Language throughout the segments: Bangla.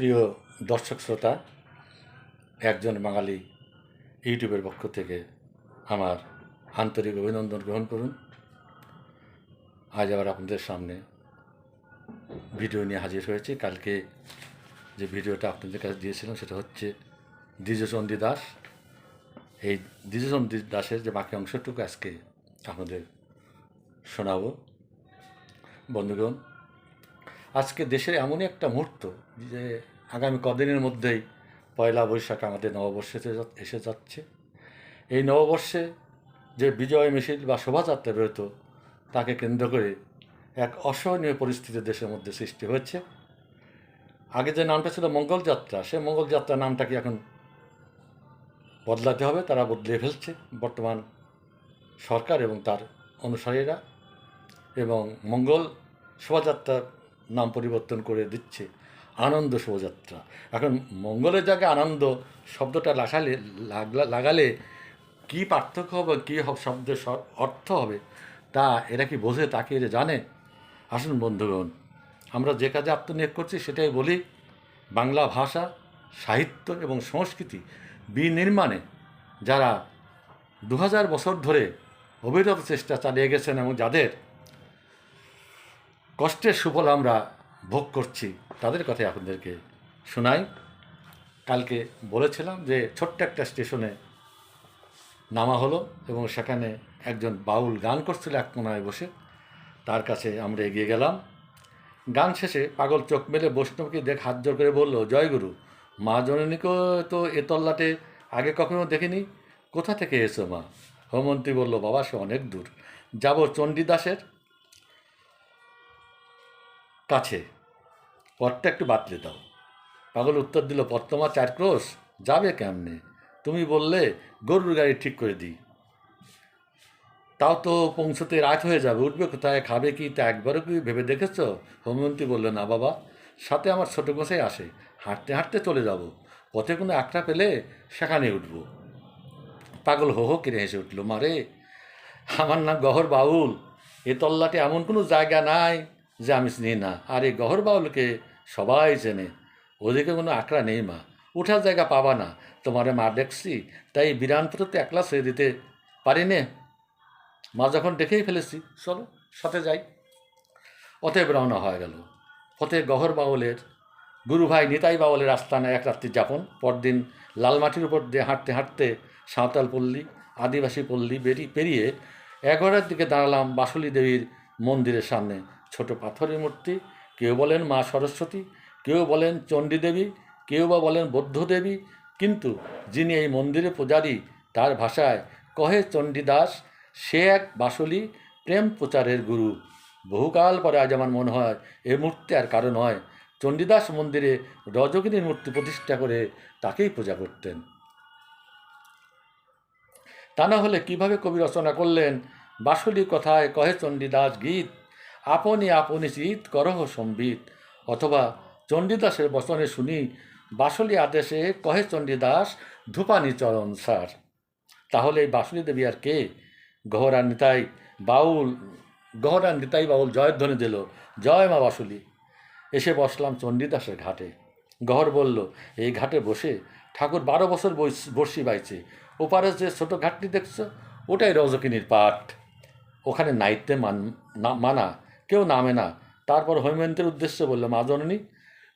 প্রিয় দর্শক শ্রোতা, একজন বাঙালি ইউটিউবের পক্ষ থেকে আমার আন্তরিক অভিনন্দন গ্রহণ করুন। আজ আবার আপনাদের সামনে ভিডিও নিয়ে হাজির হয়েছি। কালকে যে ভিডিওটা আপনাদের কাছে দিয়েছিলাম সেটা হচ্ছে দ্বিজচন্ডী দাস। এই দ্বিজচন্ডী দাসের যে বাকি অংশটুকু আজকে আপনাদের শোনাবো। বন্ধুগণ আজকে দেশের এমনই একটা মুহূর্ত যে আগামী কদিনের মধ্যেই পয়লা বৈশাখ আমাদের নববর্ষে এসে যাচ্ছে। এই নববর্ষে যে বিজয় মিছিল বা শোভাযাত্রা বেরোতো তাকে কেন্দ্র করে এক অসহনীয় পরিস্থিতি দেশের মধ্যে সৃষ্টি হয়েছে। আগে যে নামটা ছিল মঙ্গলযাত্রা সে মঙ্গল যাত্রা নামটাকে এখন বদলাতে হবে? তারা বদলে ফেলছে। বর্তমান সরকার এবং তার অনুসারীরা এবং মঙ্গল শোভাযাত্রার নাম পরিবর্তন করে দিচ্ছে। আনন্দ শোভাযাত্রা। এখন মঙ্গলের জায়গায় আনন্দ শব্দটা লাগালে, লাগলা- কী পার্থক্য হবে, কী শব্দের অর্থ হবে, তা এরা কি বোঝে তাকে এরা জানে? আসুন বন্ধুগণ, আমরা যে কাজে আত্মনিয়োগ করছি সেটাই বলি বাংলা ভাষা, সাহিত্য এবং সংস্কৃতি বিনির্মাণে। যারা দু হাজার বছর ধরে অবিরত চেষ্টা চালিয়ে গেছেন এবং যাদের কষ্টের সুফল আমরা ভোগ করছি, তাদের কথাই আপনাদেরকে শোনাই। কালকে বলেছিলাম যে ছোট্ট একটা স্টেশনে নামা হলো এবং সেখানে একজন বাউল গান করছিল এক কোনায় বসে, তার কাছে আমরা এগিয়ে গেলাম। গান শেষে পাগল চোখ মেলে বৈষ্ণবকে দেখ হাত জোর করে বলল জয়গুরু মা জননীকে তো এ তল্লাটে আগে কখনো দেখিনি, কোথা থেকে এসো মা? হোমন্তী বলল, বাবা, সে অনেক দূর। যাব চণ্ডীদাসের কাছে। পথটা একটু বাতলে দাও। পাগল উত্তর দিল পত্তমা চার ক্রোশ যাবে কেমনে? তুমি বললে গরুর গাড়ি ঠিক করে দিই। তাও তো পৌঁছতে রাত হয়ে যাবে, উঠবে কোথায়, খাবে কি তা একবারও কি ভেবে দেখেছ? হোমন্তী বলল, না বাবা, সাথে আমার ছোটো গোসাই আসে, হাঁটতে হাঁটতে চলে যাব। পথে কোনো একটা পেলে সেখানে উঠব। পাগল হো হো কিনে হেসে উঠল মারে আমার নাম গহর বাউল, এ তল্লাটে এমন কোনো জায়গা নাই। যে আমি চিনি না, আর এই গহর বাউলকে সবাই চেনে। ওদিকে কোনো আঁকড়া নেই মা, উঠার জায়গা পাবা না। তোমারে মা দেখছি, তাই বিরানপুরে তো একলা ছেড়ে দিতে পারি নে। মা যখন দেখেই ফেলেছি, চলো, সাথে যাই। অতএব রওনা হয়ে গেল। পথে গহর বাউলের গুরু ভাই নিতাই বাউলের আস্তানায় এক রাত্রি যাপন। পরদিন লালমাটির উপর দিয়ে হাঁটতে হাঁটতে সাঁওতাল পল্লী, আদিবাসী পল্লী বেরিয়ে পেরিয়ে এগারোটার দিকে দাঁড়ালাম বাসুলি দেবীর মন্দিরের সামনে। ছোট পাথরের মূর্তি, কেউ বলেন মা সরস্বতী, কেউ বলেন চণ্ডী দেবী কেউ বা বলেন বৌদ্ধ দেবী কিন্তু যিনি এই মন্দিরে পূজারী, তার ভাষায় কহে চণ্ডীদাস, সে এক বাসুলি প্রেম প্রচারের গুরু। বহুকাল পরে আজ আমার মনে হয় এ মূর্তি আর কারণ নয়। চণ্ডীদাস মন্দিরে রজকিনীর মূর্তি প্রতিষ্ঠা করে তাকেই পূজা করতেন। তা না হলে কীভাবে কবি রচনা করলেন? বাসুলি কথায় কহে চণ্ডীদাস গীত। আপনি আপনি চিত করহ সম্বিত। অথবা চণ্ডীদাসের বচনে শুনি, বাসুলি আদেশে কহে চণ্ডীদাস, ধূপানি চরণ সার। তাহলে এই বাসুলি দেবী আর কে? গহরা নিতাই বাউল, গহরা নিতাই বাউল জয়ধ্বনি দিল, জয় মা বাসুলি। এসে বসলাম চণ্ডীদাসের ঘাটে। গহর বলল, এই ঘাটে বসে ঠাকুর বারো বছর বর্ষি বাইছে। ওপারে যে ছোট ঘাটটি দেখছ, ওটাই রজকিনীর পাঠ। ওখানে নাইতে মান মানা। কেউ নামে না। তারপর হৈমন্তের উদ্দেশ্যে বলল মা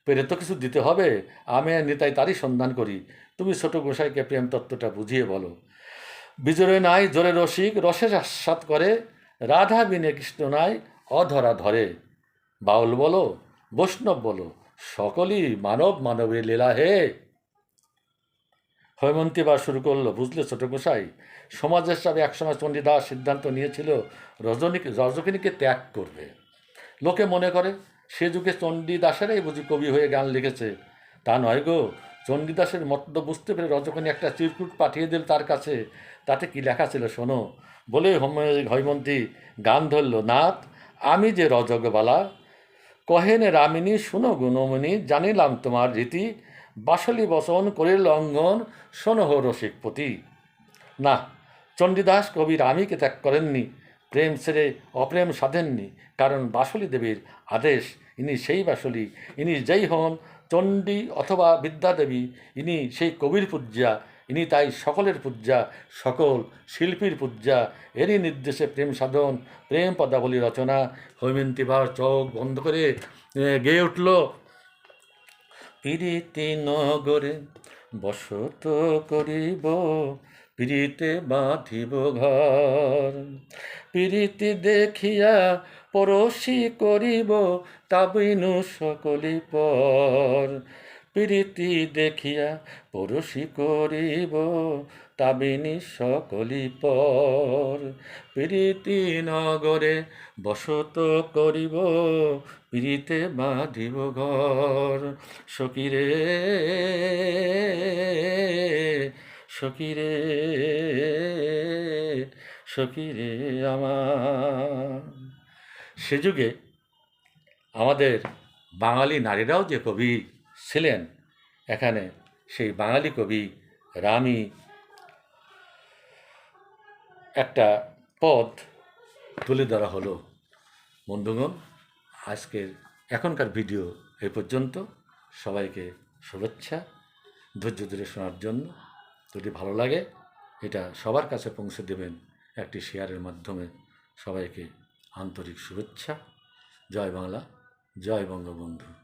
পেরে তো কিছু দিতে হবে। আমি নিতাই তারই সন্ধান করি। তুমি ছোট গোসাইকে প্রেম তত্ত্বটা বুঝিয়ে বলো। বিজয় নাই, জোরে রসিক রসের আস্বাদ করে। রাধা বিনে কৃষ্ণ নাই, অধরা ধরে। বাউল বলো, বৈষ্ণব বলো, সকলই মানব মানবের লীলা হে। হৈমন্তী বার শুরু করল, বুঝলে ছোট গোসাই, সমাজের সাথে একসময় চণ্ডীদাস সিদ্ধান্ত নিয়েছিল রজনীকে রজকিনীকে ত্যাগ করবে। লোকে মনে করে, সে যুগে চণ্ডীদাসেরাই বুঝি কবি হয়ে গান লিখেছে। তা নয় গো, চণ্ডীদাসের মত বুঝতে পেরে রজকিনী একটা চিরকুট পাঠিয়ে দিল তার কাছে। তাতে কি লেখা ছিল শোনো? বলে হোম- হৈমন্তী গান ধরল, নাথ, আমি যে রজগবালা, কহেন রামিনী, শুনো গুণমণি জানিলাম তোমার রীতি, বাসলি বসন করে লঙ্ঘন, শোনো হো রসিকপতি। না, চণ্ডীদাস কবি রামীকে ত্যাগ করেননি। প্রেম ছেড়ে অপ্রেম সাধেননি, কারণ বাসলি দেবীর আদেশ। ইনি সেই বাসলি, ইনি যেই হন চণ্ডী অথবা বিদ্যাদেবী ইনি সেই কবির পূজ্যা, ইনি তাই সকলের পূজ্যা, সকল শিল্পীর পূজ্যা। এরই নির্দেশে প্রেম সাধন, প্রেম পদাবলী রচনা। হৈমন্তিবার চোখ বন্ধ করে গেয়ে উঠল, পিরিতি নগরে বসত করিব পিরিতে বাঁধিব ঘর। পিরিতি দেখিয়া পরশি করিব তাবিনু সকলি পর। পিরিতি দেখিয়া পরশি করিব তাবিনী সকলি পর। পিরিতি নগরে বসত করিব পিরিতে বাঁধিব ঘর। সকিরে সকিরে সকিরে আমার। সে যুগে আমাদের বাঙালি নারীরাও যে কবি ছিলেন, এখানে সেই বাঙালি কবি রানী একটা পদ তুলে ধরা হলো। বন্ধুগণ, আজকের এখনকার ভিডিও এ পর্যন্ত। সবাইকে শুভেচ্ছা, ধৈর্য ধরে শোনার জন্য। যদি ভালো লাগে, এটা সবার কাছে পৌঁছে দেবেন একটি শেয়ারের মাধ্যমে। সবাইকে আন্তরিক শুভেচ্ছা। জয় বাংলা, জয় বঙ্গবন্ধু।